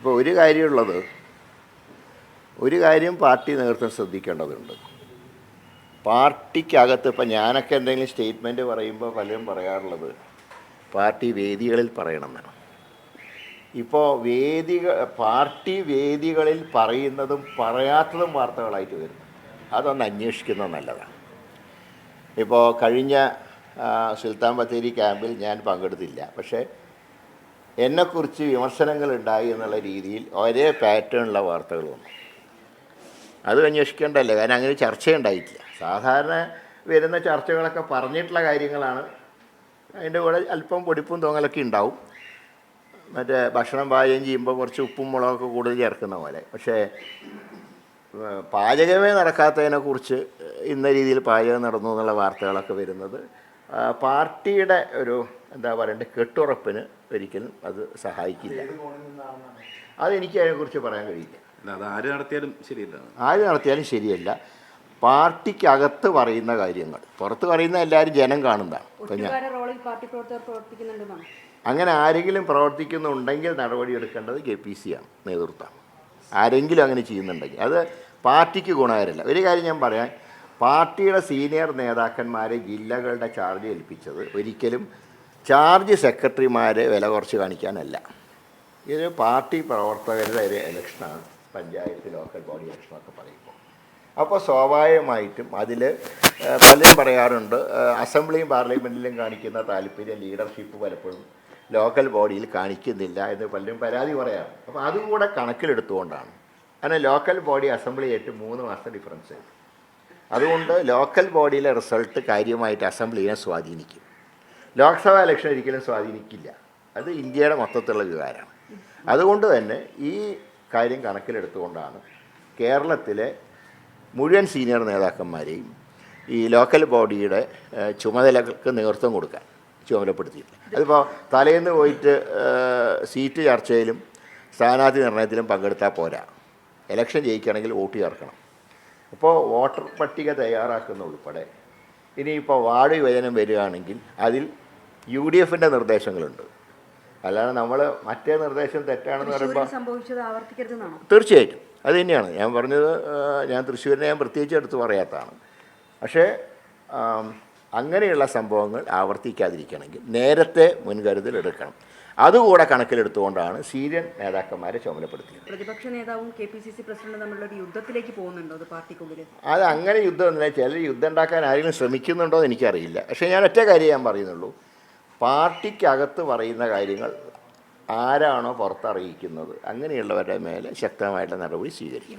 ഇപ്പോൾ ഒരു കാര്യമുള്ളത് ഒരു കാര്യം പാർട്ടി നേതൃത്വം ശ്രദ്ധിക്കേണ്ടതുണ്ട്. പാർട്ടിക്കകത്ത് ഇപ്പം ഞാനൊക്കെ എന്തെങ്കിലും സ്റ്റേറ്റ്മെന്റ് പറയുമ്പോൾ പലരും പറയാറുള്ളത് പാർട്ടി വേദികളിൽ പറയണമെന്നാണ് ഇപ്പോൾ വേദിക പാർട്ടി വേദികളിൽ പറയുന്നതും പറയാത്തതും വാർത്തകളായിട്ട് വരുന്നു. അതൊന്ന് അന്വേഷിക്കുന്നത് നല്ലതാണ്. ഇപ്പോൾ കഴിഞ്ഞ സുൽത്താൻ ബത്തേരി ക്യാമ്പിൽ ഞാൻ പങ്കെടുത്തില്ല. പക്ഷേ എന്നെക്കുറിച്ച് വിമർശനങ്ങൾ ഉണ്ടായി എന്നുള്ള രീതിയിൽ ഒരേ പാറ്റേണുള്ള വാർത്തകൾ വന്നു അത് അന്വേഷിക്കേണ്ടല്ലേ കാരണം അങ്ങനെ ചർച്ചയുണ്ടായിട്ടില്ല. സാധാരണ വരുന്ന ചർച്ചകളൊക്കെ പറഞ്ഞിട്ടുള്ള കാര്യങ്ങളാണ്. അതിന്റെ കൂടെ അല്പം പൊടിപ്പും തോങ്ങലൊക്കെ ഉണ്ടാവും. മറ്റേ ഭക്ഷണം പാചകം ചെയ്യുമ്പോൾ കുറച്ച് ഉപ്പും മുളകൊക്കെ കൂടുതൽ ചേർക്കുന്ന പോലെ. പക്ഷേ പാചകമേ നടക്കാത്തതിനെക്കുറിച്ച് ഇന്ന രീതിയിൽ പാചകം നടന്നു എന്നുള്ള വാർത്തകളൊക്കെ വരുന്നത് പാർട്ടിയുടെ ഒരു എന്താ പറയണ്ടേ കെട്ടുറപ്പിന് ഒരിക്കലും അത് സഹായിക്കില്ല. അതെനിക്ക് അതിനെക്കുറിച്ച് പറയാൻ കഴിയില്ല. ആര് നടത്തിയാലും ശരിയല്ല. ആര് നടത്തിയാലും ശരിയല്ല. പാർട്ടിക്കകത്ത് പറയുന്ന കാര്യങ്ങൾ പുറത്ത് പറയുന്ന എല്ലാവരും ജനം കാണുന്നതാണ് അങ്ങനെ ആരെങ്കിലും പ്രവർത്തിക്കുന്നുണ്ടെങ്കിൽ നടപടിയെടുക്കേണ്ടത് കെ പി സി ആണ് നേതൃത്വം ആരെങ്കിലും അങ്ങനെ ചെയ്യുന്നുണ്ടെങ്കിൽ. അത് പാർട്ടിക്ക് ഗുണകരമല്ല ഒരു കാര്യം ഞാൻ പറയാം പാർട്ടിയുടെ സീനിയർ നേതാക്കന്മാരെ ജില്ലകളുടെ ചാർജ് ഏൽപ്പിച്ചത് ഒരിക്കലും ചാർജ് സെക്രട്ടറിമാരെ വില കുറച്ച് കാണിക്കാനല്ല. ഇത് പാർട്ടി പ്രവർത്തകരുടെ ഒരു ഇലക്ഷനാണ് പഞ്ചായത്ത് ലോക്കൽ ബോഡി ഇലക്ഷനൊക്കെ പറയുമ്പോൾ. അപ്പോൾ സ്വാഭാവികമായിട്ടും അതിൽ പലരും പറയാറുണ്ട് അസംബ്ലിയും പാർലമെന്റിലും കാണിക്കുന്ന താല്പര്യം ലീഡർഷിപ്പ് പലപ്പോഴും ലോക്കൽ ബോഡിയിൽ കാണിക്കുന്നില്ല എന്ന് പലരും പരാതി പറയാറ് അപ്പോൾ അതും കൂടെ കണക്കിലെടുത്തുകൊണ്ടാണ്. കാരണം ലോക്കൽ ബോഡി അസംബ്ലി ആയിട്ട് മൂന്ന് മാസം ഡിഫറൻസ് അതുകൊണ്ട് ലോക്കൽ ബോഡിയിലെ റിസൾട്ട് കാര്യമായിട്ട് അസംബ്ലിയെ സ്വാധീനിക്കും. ലോക്സഭാ ഇലക്ഷൻ ഒരിക്കലും സ്വാധീനിക്കില്ല. അത് ഇന്ത്യയുടെ മൊത്തത്തിലുള്ള വികാരമാണ്. അതുകൊണ്ട് തന്നെ ഈ കാര്യം കണക്കിലെടുത്തുകൊണ്ടാണ് കേരളത്തിലെ മുഴുവൻ സീനിയർ നേതാക്കന്മാരെയും ഈ ലോക്കൽ ബോഡിയുടെ ചുമതലകൾക്ക് നേതൃത്വം കൊടുക്കാൻ ചുമതലപ്പെടുത്തിയിട്ടുണ്ട്. അതിപ്പോൾ തലേന്ന് പോയിട്ട് സീറ്റ് ചർച്ചയിലും സ്ഥാനാർത്ഥി നിർണയത്തിലും പങ്കെടുത്താൽ പോരാ. ഇലക്ഷൻ ജയിക്കുകയാണെങ്കിൽ വോട്ട് ചേർക്കണം. അപ്പോൾ വോട്ടർ പട്ടിക തയ്യാറാക്കുന്ന ഉൾപ്പെടെ ഇനിയിപ്പോൾ വാർഡ് വിഭജനം വരികയാണെങ്കിൽ അതിൽ യു ഡി എഫിന്റെ നിർദ്ദേശങ്ങളുണ്ട്. അല്ലാതെ നമ്മൾ മറ്റേ നിർദ്ദേശം തെറ്റാണെന്ന് പറയുമ്പോൾ തീർച്ചയായിട്ടും. അത് തന്നെയാണ്. ഞാൻ പറഞ്ഞത് ഞാൻ തൃശ്ശൂരിനെ ഞാൻ പ്രത്യേകിച്ച് എടുത്ത് പറയാത്തതാണ്. പക്ഷേ അങ്ങനെയുള്ള സംഭവങ്ങൾ ആവർത്തിക്കാതിരിക്കണമെങ്കിൽ നേരത്തെ മുൻകരുതൽ എടുക്കണം. അതുകൂടെ കണക്കിലെടുത്തുകൊണ്ടാണ് സീരിയൻ നേതാക്കന്മാരെ ചുമതലപ്പെടുത്തിയത്. പ്രതിപക്ഷ നേതാവും കെ പി സി സി പ്രസിഡന്റും തമ്മിലുള്ള യുദ്ധത്തിലേക്ക് പോകുന്നുണ്ടോ അത് പാർട്ടിക്കുള്ളിൽ അത് അങ്ങനെ യുദ്ധമൊന്നുമില്ല ചിലർ യുദ്ധം ഉണ്ടാക്കാൻ ആരെങ്കിലും ശ്രമിക്കുന്നുണ്ടോ എന്ന് എനിക്കറിയില്ല. പക്ഷേ ഞാൻ ഒറ്റ കാര്യം ഞാൻ പറയുന്നുള്ളൂ. പാർട്ടിക്കകത്ത് പറയുന്ന കാര്യങ്ങൾ ആരാണോ പുറത്തറിയിക്കുന്നത് അങ്ങനെയുള്ളവരുടെ മേലെ ശക്തമായിട്ടുള്ള നടപടി സ്വീകരിക്കും